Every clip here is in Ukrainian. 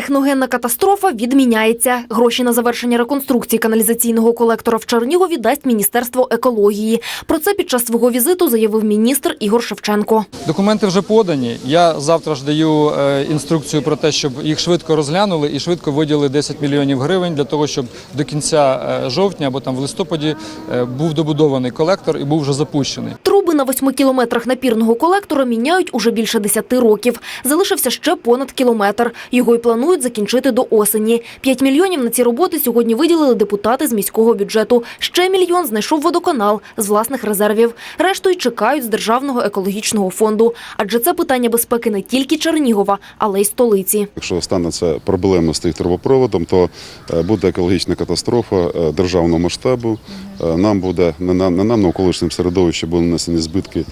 Техногенна катастрофа відміняється. Гроші на завершення реконструкції каналізаційного колектора в Чернігові дасть Міністерство екології. Про це під час свого візиту заявив міністр Ігор Шевченко. Документи вже подані. Я завтра ж даю е, інструкцію про те, щоб їх швидко розглянули і швидко виділили 10 мільйонів гривень для того, щоб до кінця е, жовтня або там в листопаді е, був добудований колектор і був вже запущений. Труби на восьми кілометрах напірного колектора міняють уже більше десяти років. Залишився ще понад кілометр. Його й планують закінчити до осені. П'ять мільйонів на ці роботи сьогодні виділили депутати з міського бюджету. Ще мільйон знайшов водоканал з власних резервів. Решту й чекають з державного екологічного фонду. Адже це питання безпеки не тільки Чернігова, але й столиці. Якщо станеться проблема з тих трубопроводом, то е, буде екологічна катастрофа е, державного масштабу. Е, Нам буде не нам, нам навколишнім середовищі будуть нанесені збитки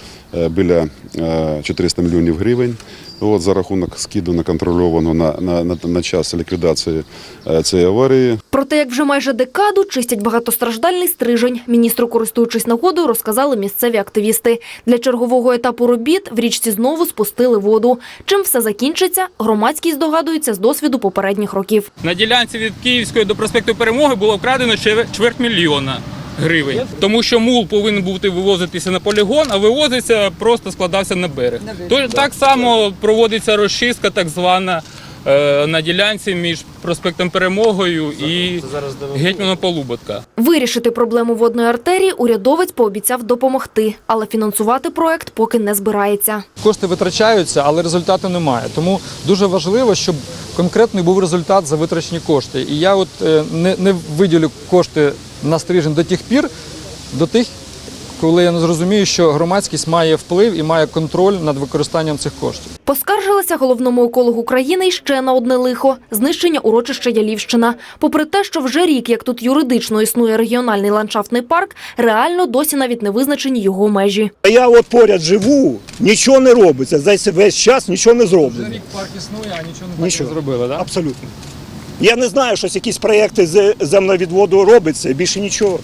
біля е, 400 мільйонів гривень. От за рахунок скиду неконтрольованого на, на, на, на час ліквідації е, цієї аварії. Про те, як вже майже декаду чистять багатостраждальний стрижень, міністру, користуючись нагодою, розказали місцеві активісти. Для чергового етапу робіт в річці знову спустили воду. Чим все закінчиться, громадськість здогадується з досвіду попередніх років. На ділянці від Київської до проспекту Перемоги було вкрадено чвер- чверть мільйона гривень, тому що мул повинен бути вивозитися на полігон, а вивозиться просто складався на берег. Тож так само проводиться розчистка, так звана. е, На ділянці між проспектом Перемогою і гетьманом Полуботка. Вирішити проблему водної артерії урядовець пообіцяв допомогти, але фінансувати проект поки не збирається. Кошти витрачаються, але результату немає. Тому дуже важливо, щоб конкретний був результат за витрачені кошти. І я от е, не, не виділю кошти на стрижень до тих пір, до тих, коли я не зрозумію, що громадськість має вплив і має контроль над використанням цих коштів. Поскаржилася головному екологу країни й ще на одне лихо – знищення урочища Ялівщина. Попри те, що вже рік, як тут юридично існує регіональний ландшафтний парк, реально досі навіть не визначені його межі. Я от поряд живу, нічого не робиться. За весь час нічого не зроблено. Рік парк існує, а нічого Нічого. зробили, так? Абсолютно. Я не знаю, щось якісь проєкти з земновідводу робиться, більше нічого.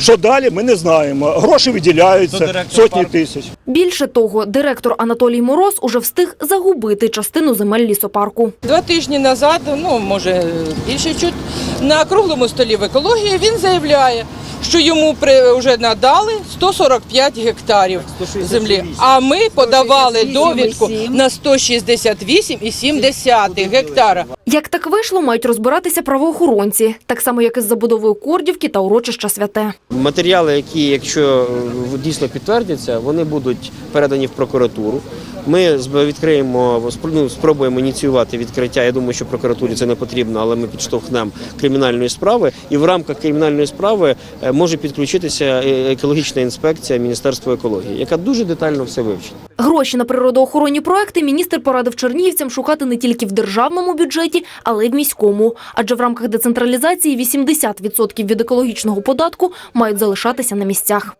Що далі, ми не знаємо. Гроші виділяються, сотні тисяч. Більше того, директор Анатолій Мороз уже встиг загубити частину земель лісопарку. Два тижні назад, ну може більше чуть, на круглому столі в екології він заявляє, що йому при, вже надали 145 гектарів землі. А ми подавали довідку на 168,7 гектара. Як так вийшло, мають розбиратися правоохоронці, так само як із забудовою Кордівки та урочища Святе. Матеріали, які, якщо е, дійсно підтвердяться, вони будуть передані в прокуратуру. Ми відкриємо, ну, спробуємо ініціювати відкриття. Я думаю, що прокуратурі це не потрібно, але ми підштовхнемо кримінальної справи. І в рамках кримінальної справи е, може підключитися е, екологічна інспекція Міністерства екології, яка дуже детально все вивчить. Гроші на природоохоронні проекти міністр порадив чернігівцям шукати не тільки в державному бюджеті, але й в міському. Адже в рамках децентралізації 80% від екологічного податку мають залишатися на місцях.